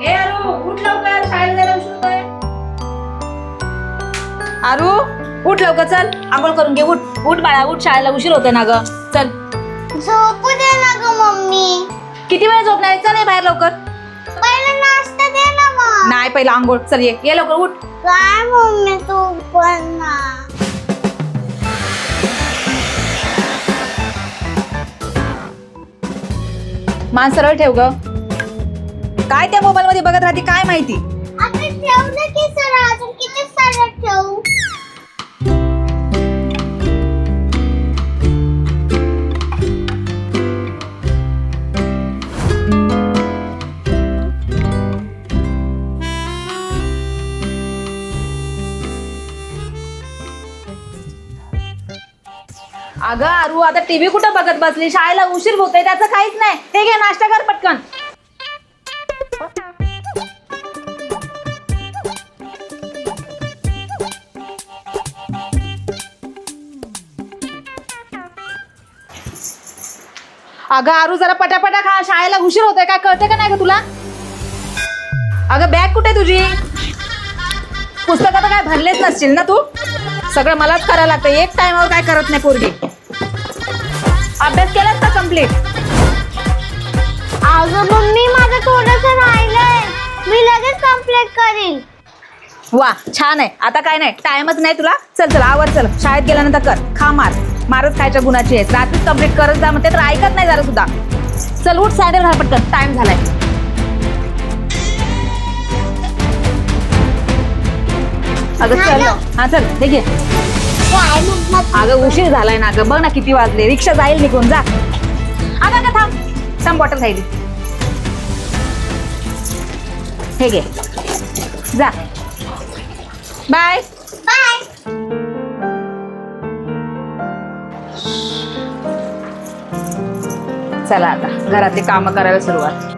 ए अरू उठ लवकर चल. आंघोळ करून घे उठ. उठ बाळा उठ. शाळेला उशीर होतोय ना ग. चल. झोपू दे ना ग मम्मी. किती वेळ झोपणार आहे? चल ये बाहेर लवकर. पहिला नाश्ता दे ना मग नाही पहिला आंघोळ. चल ये. ये लवकर उठ. काय मम्मी तू पण ना. मान सरळ ठेव ग. काय त्या मोबाईल मध्ये बघत राहते काय माहिती? आता ठेवलं की सर अजून किती सारं ठेवू? अगं आरू आता टीव्ही कुठं बघत बसली? शाळेला उशीर होतोय त्याचं काहीच नाही. ते घे नाश्ता कर पटकन. अगं आरू जरा पटापटा खा शाळेला उशीर होतोय काय कळते का नाही ग तुला? अगं बॅग कुठे तुझी? पुस्तकं तर काय भरलेच नसतील ना तू? सगळं मलाच करायला लागतं एक टायमावर काय करत नाही पोरगी. अभ्यास केलास का कंप्लीट अगं मम्मी माझं थोडस राहिलंय. मी लगेच कंप्लीट करीन. वा छान आहे. आता काय नाही टाइमच नाही तुला. चल चल आवर चल. शाळेत गेल्यानंतर कर. खा मार. मारच खायच्या गुणाची आहे. रात्रीच कंप्लीट करत जा म्हणते तर ऐकत नाही जरा सुद्धा. चल उठ सँडल घाल पटकन. टाइम झालाय. अगं चल. हा चल. मम्मा अगं उशीर झालाय ना गं. बघ ना किती वाजले. रिक्षा जाईल निघून. जा. अगं अगं थांब. थांब बॉटल राहिली. हे घे. जा. बाय बाय चला आता. घरातली कामं करायला सुरुवात.